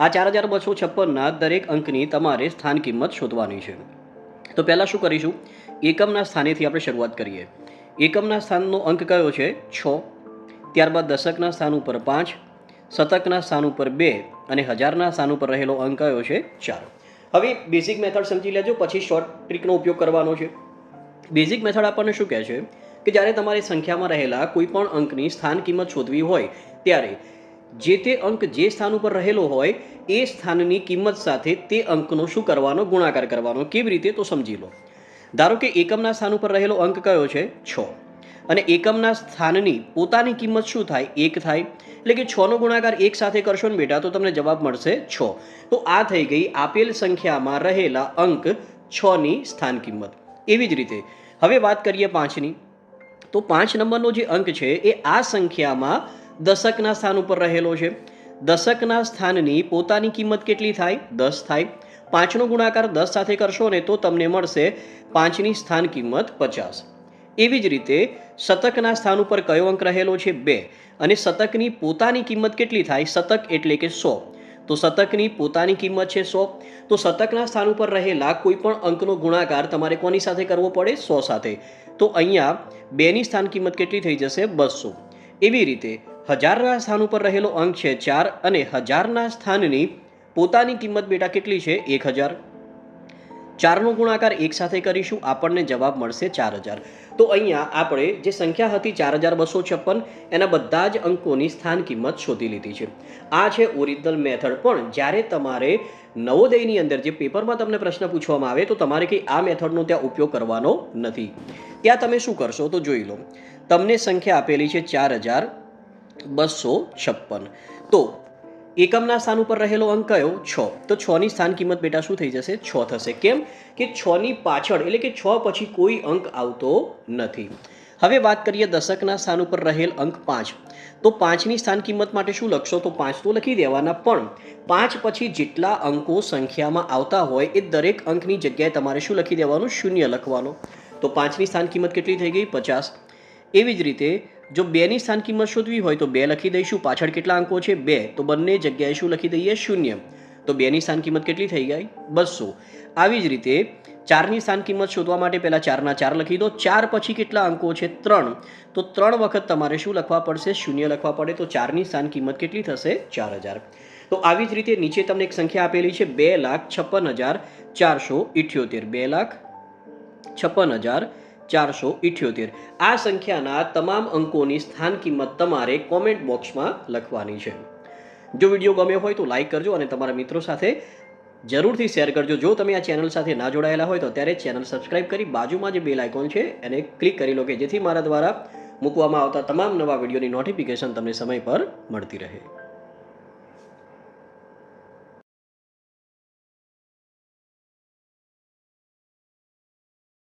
આ ચાર હજાર બસો છપ્પનના દરેક અંકની તમારે સ્થાન કિંમત શોધવાની છે. તો પહેલાં શું કરીશું? એકમના સ્થાનેથી આપણે શરૂઆત કરીએ. એકમના સ્થાનનો અંક કયો છે? છ. ત્યારબાદ દશકના સ્થાન ઉપર પાંચ, શતકના સ્થાન ઉપર બે અને હજારના સ્થાન ઉપર રહેલો અંક કયો છે? ચાર. હવે બેઝિક મેથડ સમજી લેજો, પછી શોર્ટ ટ્રીકનો ઉપયોગ કરવાનો છે. બેઝિક મેથડ આપણને શું કહે છે? કે જ્યારે તમારે સંખ્યામાં રહેલા કોઈપણ અંકની સ્થાન કિંમત શોધવી હોય, ત્યારે જે તે અંક જે સ્થાન ઉપર રહેલો હોય, એ સ્થાનની કિંમત સાથે તે અંકનો શું કરવાનો, ગુણાકાર કરવાનો, કેવી રીતે તો સમજી લો. ધારો કે એકમના સ્થાન ઉપર રહેલો અંક કયો છે? છ. અને એકમના સ્થાનની પોતાની કિંમત શું થાય? એક થાય. એટલે કે છનો ગુણાકાર એક સાથે કરશો ને બેટા, તો તમને જવાબ મળશે છ. તો આ થઈ ગઈ આપેલ સંખ્યામાં રહેલા અંક છની સ્થાન કિંમત. એવી જ રીતે. હવે વાત કરીએ પાંચની તો પાંચ નંબરનો જે અંક છે, એ આ સંખ્યામાં દશકના સ્થાન ઉપર રહેલો છે. દશકના સ્થાનની પોતાની કિંમત કેટલી થાય? દસ થાય. પાંચનો ગુણાકાર દસ સાથે કરશો ને તો તમને મળશે પાંચની સ્થાન કિંમત પચાસ. એવી જ રીતે શતકના સ્થાન ઉપર કયો અંક રહેલો છે? બે. અને શતકની પોતાની કિંમત કેટલી થાય? શતક એટલે કે સો. તો શતકની પોતાની કિંમત છે સો. તો શતકના સ્થાન ઉપર રહેલા કોઈ પણ અંકનો ગુણાકાર તમારે કોની સાથે કરવો પડે? સો સાથે. તો અહીંયા બેની સ્થાન કિંમત કેટલી થઈ જશે? બસો. એવી રીતે હજારના સ્થાન ઉપર રહેલો અંક છે ચાર અને હજારના સ્થાનની પોતાની કિંમત બેટા કેટલી છે? એક હજાર. ચારનો ગુણાકાર એક સાથે કરીશું, આપણને જવાબ મળશે ચાર હજાર. તો અહીંયા આપણે જે સંખ્યા હતી ચાર હજાર બસો છપ્પન, એના બધા જ અંકોની સ્થાન કિંમત શોધી લીધી છે. આ છે ઓરિજિનલ મેથડ પણ જ્યારે તમારે નવોદયની અંદર જે પેપરમાં તમને પ્રશ્ન પૂછવામાં આવે, તો તમારે કંઈ આ મેથડનો ત્યાં ઉપયોગ કરવાનો નથી. ત્યાં તમે શું કરશો તો જોઈ લો. તમને સંખ્યા આપેલી છે ચાર હજાર બસો છપ્પન. તો એકમના સ્થાન ઉપર રહેલો અંક કયો? છ. તો છની સ્થાન કિંમત બેટા શું થઈ જશે? છ થશે. કેમ? કે છની પાછળ, એટલે કે છ પછી કોઈ અંક આવતો નથી. હવે વાત કરીએ દશકના સ્થાન ઉપર રહેલ અંક પાંચ. તો પાંચની સ્થાન કિંમત માટે શું લખશો? તો પાંચ તો લખી દેવાના, પણ પાંચ પછી જેટલા અંકો સંખ્યામાં આવતા હોય એ દરેક અંકની જગ્યાએ તમારે શું લખી દેવાનું? શૂન્ય લખવાનું. તો પાંચની સ્થાન કિંમત કેટલી થઈ ગઈ? પચાસ. એવી જ રીતે, જો બેની સ્થાન કિંમત શોધવી હોય તો બે લખી દઈશું. પાછળ કેટલા અંકો છે? બે. તો બંને જગ્યાએ શું લખી દઈએ? શૂન્ય. તો બેની સ્થાન કિંમત કેટલી થઈ ગઈ? બસો. આવી જ રીતે, ચારની સ્થાન કિંમત શોધવા માટે પહેલાં ચારના ચાર લખી દો. ચાર પછી કેટલા અંકો છે? ત્રણ. તો ત્રણ વખત તમારે શું લખવા પડશે? શૂન્ય લખવા પડે. તો ચારની સ્થાન કિંમત કેટલી થશે? ચાર હજાર. તો આવી જ રીતે નીચે તમને એક સંખ્યા આપેલી છે. બે લાખ છપ્પન હજાર ચારસો ઇઠ્યોતેર. બે લાખ છપ્પન હજાર ચારસો ઇઠ્યોતેર. આ સંખ્યાના તમામ અંકોની સ્થાન કિંમત તમારે કોમેન્ટ બોક્સમાં લખવાની છે. જો વીડિયો ગમ્યો હોય તો લાઇક કરજો અને તમારા મિત્રો સાથે જરૂરથી શેર કરજો. જો તમે આ ચેનલ સાથે ના જોડાયેલા હોય તો ત્યારે ચેનલ સબસ્ક્રાઇબ કરી બાજુમાં જે બેલ આઇકોન છે એને ક્લિક કરી લો કે જેથી મારા દ્વારા મૂકવામાં આવતા તમામ નવા વિડીયોની નોટિફિકેશન તમને સમય પર મળતી રહે.